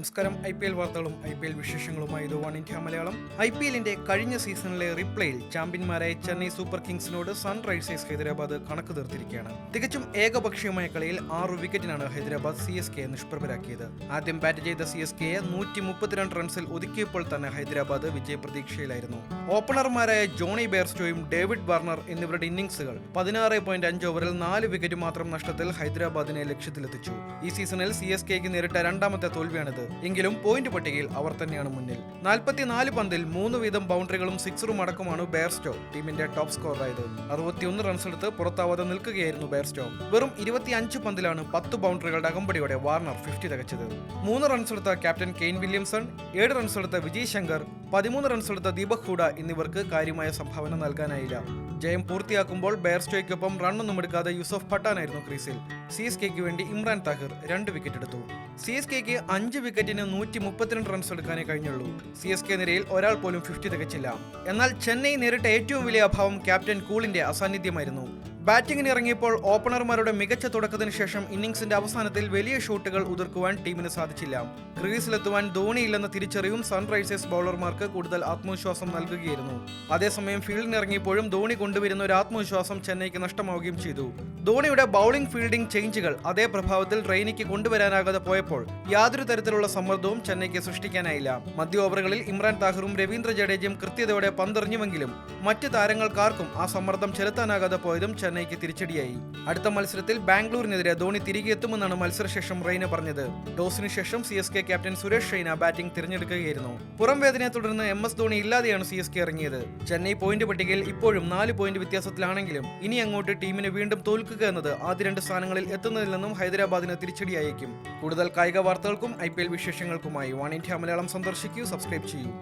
നമസ്കാരം. I P L വാർത്തകളും I P L വിശേഷങ്ങളുമായി ഇത് one India Malayalam. I P എല്ലിന്റെ കഴിഞ്ഞ സീസണിലെ റിപ്ലേയിൽ ചാമ്പ്യന്മാരായ ചെന്നൈ സൂപ്പർ കിങ്സിനോട് സൺറൈസേഴ്സ് ഹൈദരാബാദ് കണക്ക് തീർത്തിരിക്കുകയാണ്. തികച്ചും ഏകപക്ഷീയമായ കളിയിൽ ആറു വിക്കറ്റിനാണ് ഹൈദരാബാദ് സി എസ് കെയെ നിഷ്പ്രഭരാക്കിയത്. ആദ്യം ബാറ്റ് ചെയ്ത സി എസ് കെയെ നൂറ്റി മുപ്പത്തിരണ്ട് റൺസിൽ ഒതുക്കിയപ്പോൾ തന്നെ ഹൈദരാബാദ് വിജയപ്രതീക്ഷയിലായിരുന്നു. ഓപ്പണർമാരായ ജോണി ബെയർസ്റ്റോയും ഡേവിഡ് വാർണർ എന്നിവരുടെ ഇന്നിംഗ്സുകൾ പതിനാറ് പോയിന്റ് അഞ്ച് ഓവറിൽ നാല് വിക്കറ്റ് മാത്രം നഷ്ടത്തിൽ ഹൈദരാബാദിനെ ലക്ഷ്യത്തിലെത്തിച്ചു. ഈ സീസണിൽ സി എസ് കെക്ക് നേരിട്ട രണ്ടാമത്തെ തോൽവിയാണിത്. എങ്കിലും പോയിന്റ് പട്ടികയിൽ അവർ തന്നെയാണ് മുന്നിൽ. നാൽപ്പത്തിനാല് പന്തിൽ മൂന്ന് വീതം ബൗണ്ടറികളും സിക്സറും അടക്കമാണ് ബെയർസ്റ്റോ ടീമിന്റെ ടോപ്പ് സ്കോറായത്. അറുപത്തിയൊന്ന് റൺസ് എടുത്ത് പുറത്താവാതെ നിൽക്കുകയായിരുന്നു ബെയർസ്റ്റോ വെറും ഇരുപത്തിയഞ്ച് പന്തിലാണ് പത്ത് ബൗണ്ടറികളുടെ അകമ്പടിയോടെ വാർണർ ഫിഫ്റ്റി തികച്ചത്. മൂന്ന് റൺസ് എടുത്ത ക്യാപ്റ്റൻ കെയ്ൻ വില്യംസൺ ഏഴ് റൺസ് എടുത്ത വിജയ് ശങ്കർ പതിമൂന്ന് റൺസ് എടുത്ത ദീപക് ഹൂഡ എന്നിവർക്ക് കാര്യമായ സംഭാവന നൽകാനായില്ല. ജയം പൂർത്തിയാക്കുമ്പോൾ ബെയർസ്റ്റോയ്ക്കൊപ്പം റണ്ണൊന്നും എടുക്കാതെ യൂസഫ് പട്ടാനായിരുന്നു ക്രീസിൽ. സി എസ് കെക്ക് വേണ്ടി ഇമ്രാൻ താഹിർ രണ്ട് വിക്കറ്റ് എടുത്തു. സി എസ് കെക്ക് അഞ്ച് വിക്കറ്റിന് നൂറ്റി മുപ്പത്തിരണ്ട് റൺസ് എടുക്കാനേ കഴിഞ്ഞുള്ളൂ. സി എസ് കെ നിരയിൽ ഒരാൾ പോലും ഫിഫ്റ്റി തികച്ചില്ല. എന്നാൽ ചെന്നൈ നേരിട്ട ഏറ്റവും വലിയ അഭാവം ക്യാപ്റ്റൻ കൂളിന്റെ അസാന്നിധ്യമായിരുന്നു. ബാറ്റിംഗിന് ഇറങ്ങിയപ്പോൾ ഓപ്പണർമാരുടെ മികച്ച തുടക്കത്തിന് ശേഷം ഇന്നിംഗ്സിന്റെ അവസാനത്തിൽ വലിയ ഷോട്ടുകൾ ഉതിർക്കുവാൻ ടീമിന് സാധിച്ചില്ല. ക്രീസിലെത്തുവാൻ ധോണിയില്ലെന്ന തിരിച്ചറിവും സൺറൈസേഴ്സ് ബൗളർമാർക്ക് കൂടുതൽ ആത്മവിശ്വാസം നൽകുകയായിരുന്നു. അതേസമയം ഫീൽഡിന് ഇറങ്ങിയപ്പോഴും ധോണി കൊണ്ടുവരുന്ന ഒരു ആത്മവിശ്വാസം ചെന്നൈക്ക് നഷ്ടമാവുകയും ചെയ്തു. ധോണിയുടെ ബൗളിംഗ് ഫീൽഡിംഗ് ചേഞ്ചുകൾ അതേ പ്രഭാവത്തിൽ റെയിനിക്ക് കൊണ്ടുവരാനാകാതെ പോയപ്പോൾ യാതൊരു തരത്തിലുള്ള സമ്മർദ്ദവും ചെന്നൈക്ക് സൃഷ്ടിക്കാനായില്ല. മധ്യ ഓവറുകളിൽ ഇമ്രാൻ താഹറും രവീന്ദ്ര ജഡേജയും കൃത്യതയോടെ പന്തെറിഞ്ഞുവെങ്കിലും മറ്റ് താരങ്ങൾക്കാർക്കും ആ സമ്മർദ്ദം ചെലുത്താനാകാതെ പോയതും ചെന്നൈക്ക് തിരിച്ചടിയായി. അടുത്ത മത്സരത്തിൽ ബാംഗ്ലൂരിനെതിരെ ധോണി തിരികെ എത്തുമെന്നാണ് മത്സരശേഷം റെയ്ന പറഞ്ഞത്. ടോസിന് ശേഷം C S K captain Suresh Raina batting തിരഞ്ഞെടുക്കുകയായിരുന്നു. പുറം വേദനയെ തുടർന്ന് എം എസ് ധോണി ഇല്ലാതെയാണ് സി എസ് കെ ഇറങ്ങിയത്. ചെന്നൈ പോയിന്റ് പട്ടികയിൽ ഇപ്പോഴും നാല് പോയിന്റ് വ്യത്യാസത്തിലാണെങ്കിലും ഇനി അങ്ങോട്ട് ടീമിന് വീണ്ടും തോൽക്കുക എന്നത് ആദ്യ രണ്ട് സ്ഥാനങ്ങളിൽ എത്തുന്നതിൽ നിന്നും ഹൈദരാബാദിന് തിരിച്ചടിയായേക്കും. കൂടുതൽ കായിക വാർത്തകൾക്കും ഐ വിശേഷങ്ങൾക്കുമായി വൺ ഇന്ത്യ മലയാളം സന്ദർശിക്കൂ. സബ്സ്ക്രൈബ് ചെയ്യൂ.